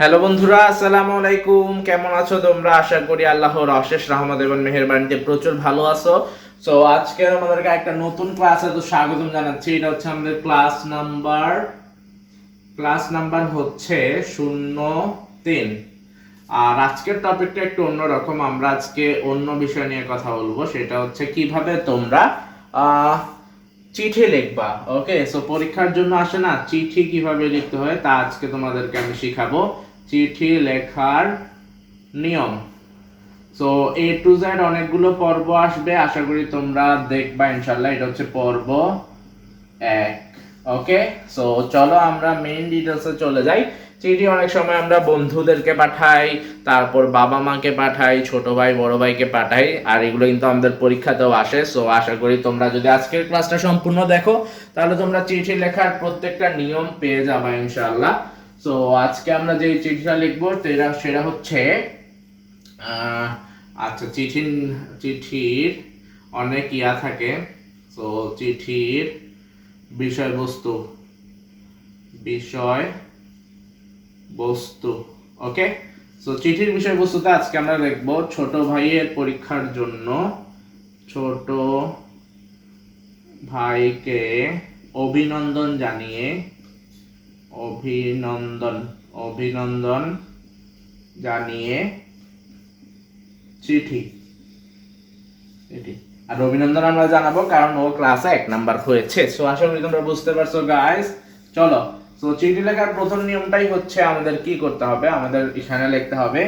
Hello বন্ধুরা, আসসালামু আলাইকুম। কেমন আছো তোমরা? আশা করি আল্লাহর অশেষ রহমত এবং মেহেরবানিতে প্রচুর ভালো আছো। সো আজকে আমাদেরকে একটা নতুন ক্লাসে তো স্বাগতম জানাচ্ছি। এটা হচ্ছে আমাদের ক্লাস নাম্বার ক্লাস নাম্বার হচ্ছে শূন্য তিন। আর আজকের টপিকটা একটু অন্যরকম। আমরা আজকে অন্য বিষয় নিয়ে কথা বলব। সেটা হচ্ছে কীভাবে তোমরা চিঠি লিখবা। ওকে সো পরীক্ষার জন্য আসে না? চিঠি কীভাবে লিখতে হয়? তা আজকে তোমাদেরকে আমি শিখাবো। চিঠি লেখার নিয়ম। সো এ টু জেড অনেকগুলো পর্ব আসবে, আশা করি তোমরা দেখবা ইনশাল্লাহ এটা হচ্ছে পর্ব এক, ওকে? সো চলো আমরা মেইন ডিটেলসে চলে যাই। চিঠি অনেক সময় আমরা বন্ধুদেরকে পাঠাই, তারপর বাবা মাকে পাঠাই, ছোট ভাই, বড় ভাইকে পাঠাই, আর এগুলো কিন্তু আমাদের পরীক্ষাতেও আসে। সো আশা করি তোমরা যদি আজকের ক্লাসটা সম্পূর্ণ দেখো, তাহলে তোমরা চিঠি লেখার প্রত্যেকটা নিয়ম পেয়ে যাবা, ইনশাআল্লাহ। সো আজকে আমরা যে চিঠিটা লিখব সেটা সেটা হচ্ছে আচ্ছা চিঠি চিঠির অনেক ইয়া থাকে। তো চিঠির বিষয়বস্তু বিষয় বস্তু ওকে সো চিঠির বিষয়বস্তুতে আজকে আমরা লিখব ছোট ভাইয়ের পরীক্ষার জন্য। ছোট ভাইকে অভিনন্দন জানিয়ে অভিনন্দন অভিনন্দন জানিয়ে চিঠি। চিঠি আর অভিনন্দন আমরা জানাব কারণ ও ক্লাসে এক নাম্বার হয়েছে। সো করি তোমরা বুঝতে পারছ গাইস চলো। সো চিঠি লেখার প্রথম নিয়মটাই হচ্ছে আমাদের কি করতে হবে? আমাদের এখানে লিখতে হবে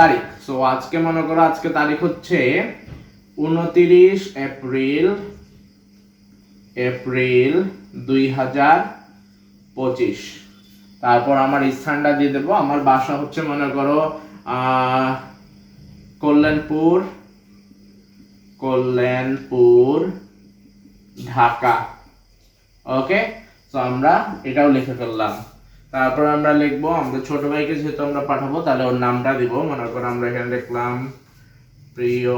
তারিখ। সো আজকে মনে করো আজকে তারিখ হচ্ছে উনতিরিশ এপ্রিল এপ্রিল দুই হাজার পঁচিশ। তারপর আমার স্থানটা দিয়ে দেবো। আমার বাসা হচ্ছে, মনে করো কল্যাণপুর কল্যাণপুর, ঢাকা। ওকে? তো আমরা এটাও লিখে ফেললাম। তারপর আমরা লিখব আমাদের ছোট ভাইকে যেহেতু আমরা পাঠাবো, তাহলে ওর নামটা দিব। মনে করো আমরা এখানে লিখলাম প্রিয়।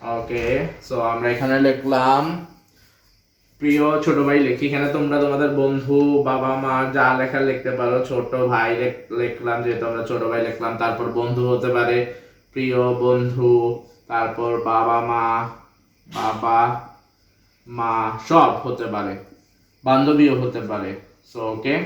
ওকে সো আমরা এখানে লিখলাম প্রিয় ছোট ভাই, লিখি এখানে তোমরা তোমাদের বন্ধু, বাবা, মা যা লেখা লিখতে পারো। ছোট ভাই লেখ- লিখলাম, যেহেতু আমরা ছোট ভাই লিখলাম, তারপর বন্ধু হতে পারে। প্রিয় বন্ধু, তারপর বাবা, মা বাবা, মা, সব হতে পারে। বান্ধবীও হতে পারে। সো ওকে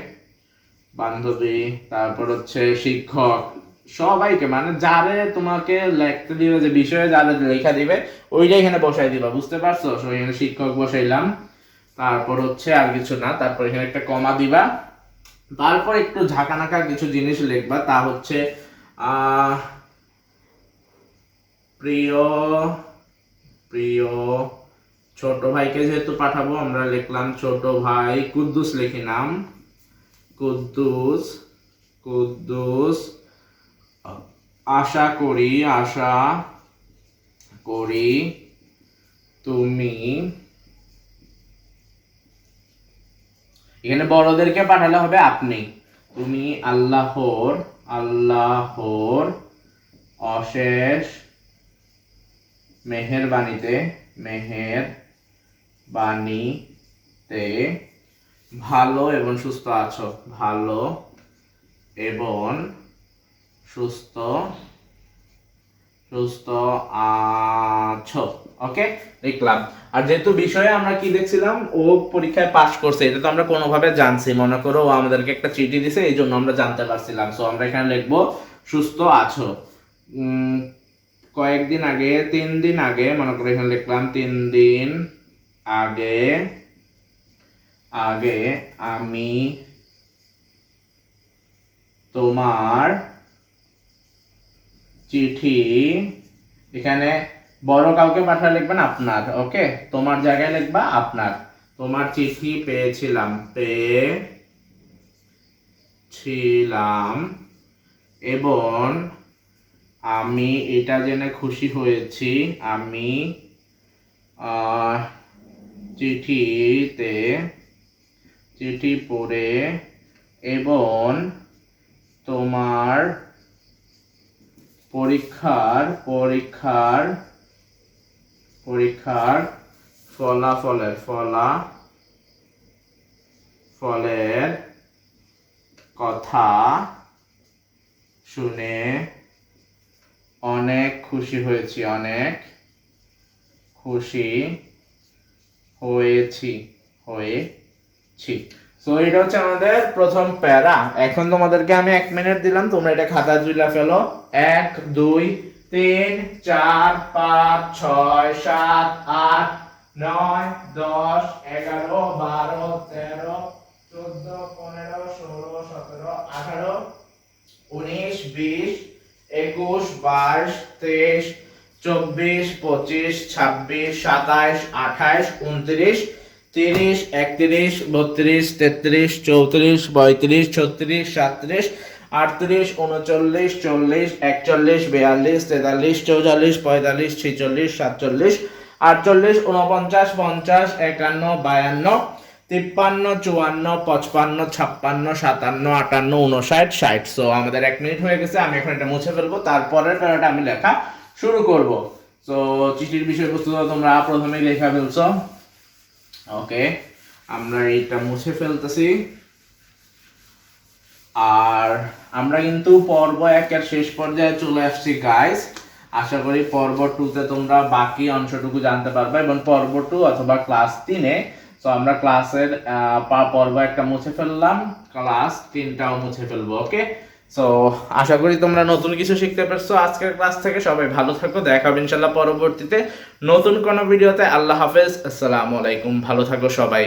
বান্ধবী, তারপর হচ্ছে শিক্ষক। সবাইকে মানে যারে তোমাকে লিখতে দিবে, যে বিষয়ে যাদের লেখা দিবে ওইটা এখানে বসাই দিবা, বুঝতে পারছ? এখানে শিক্ষক বসাইলাম। তারপর হচ্ছে আর কিছু না, তারপর এখানে একটা কমা দিবা। তারপর একটু ঝাঁকানাকা কিছু জিনিস লিখবা, তা হচ্ছে প্রিয় প্রিয়, ছোট ভাইকে যেহেতু পাঠাবো, আমরা লিখলাম ছোট ভাই, কুদ্দুস লিখি নাম। কুদ্দুস কুদ্দুস, আশা করি আশা করি তুমি এখানে বড়দেরকে পাঠালে হবে আপনি। তুমি আল্লাহর আল্লাহর অশেষ মেহেরবানিতে মেহের বাণীতে ভালো এবং সুস্থ আছো। ভালো এবং সুস্থ সুস্থ আছো। ওকে লিখলাম আর যেহেতু বিষয়ে আমরা কি দেখছিলাম, ও পরীক্ষায় পাশ করছে, এটা তো আমরা কোনোভাবে জানছি। মনে করো ও আমাদেরকে একটা চিঠি দিছে, এই জন্য আমরা জানতে পারছিলাম। সো আমরা এখানে লিখব, সুস্থ আছো। কয়েকদিন আগে, তিন দিন আগে, মনে করো এখানে লিখলাম, তিন দিন আগে আগে আমি তোমার চিঠি, এখানে বড় কাউকে পাঠালে লিখবেন আপনার, ওকে? তোমার জায়গায় লিখবা আপনার। তোমার চিঠি পেয়েছিলাম পেয়েছিলাম, এবং আমি এটা জেনে খুশি হয়েছি, আমি চিঠিতে চিঠি পড়ে এবং তোমার পরীক্ষার পরীক্ষার পরীক্ষার ফলাফলের ফলা ফলের কথা শুনে অনেক খুশি হয়েছি, অনেক খুশি হয়েছি হয়েছি। সো এটা হচ্ছে আমাদের প্রথম প্যারা। এখন তোমাদেরকে আমি এক মিনিট দিলাম, তোমরা এটা খাতা জুলা ফেলো। এক, দুই তিন, চার, পাঁচ, ছয়, সাত, আট, নয়, দশ, এগারো, বারো, তেরো, চোদ্দ, পনেরো, ষোলো, সতেরো, আঠারো, উনিশ, বিশ, একুশ, বাইশ, তেইশ, চব্বিশ, পঁচিশ, ছাব্বিশ, সাতাইশ, আঠাইশ, উনত্রিশ, তিরিশ, একত্রিশ, বত্রিশ, তেত্রিশ, চৌত্রিশ, পঁয়ত্রিশ, ছত্রিশ, সাতত্রিশ আটত্রিশ, উনচল্লিশ, চল্লিশ, একচল্লিশ, বিয়াল্লিশ, তেতাল্লিশ, চৌচল্লিশ, পঁয়তাল্লিশ, ছেচল্লিশ, সাতচল্লিশ, আটচল্লিশ উনপঞ্চাশ পঞ্চাশ, একান্ন, বায়ান্ন, তিপ্পান্ন, চুয়ান্ন, পঁচপান্ন, ছাপ্পান্ন, সাতান্ন, আটান্ন উনষাট ষাট। সো আমাদের এক মিনিট হয়ে গেছে, আমি এখন এটা মুছে ফেলব, তারপরের প্যারাটা আমি লেখা শুরু করব। তো চিঠির বিষয়বস্তু তোমরা প্রথমেই লেখা ফেলছো। ওকে আমরা এইটা মুছে ফেলতেছি। আর আমরা কিন্তু পর্ব একের শেষ পর্যায়ে চলে আসছি গাইস আশা করি পর্ব টুতে তোমরা বাকি অংশটুকু জানতে পারবে এবং পর্ব টু অথবা ক্লাস তিনে। তো আমরা ক্লাসের পর্ব একটা মুছে ফেললাম। ক্লাস তিনটাও মুছে ফেলব ওকে সো আশা করি তোমরা নতুন কিছু শিখতে পারছ। আজকের ক্লাস থেকে সবাই ভালো থাকো। দেখা হবে ইনশাল্লাহ পরবর্তীতে। নতুন কোনো ভিডিওতে আল্লাহ হাফেজ। আসসালামু আলাইকুম। ভালো থাকো সবাই।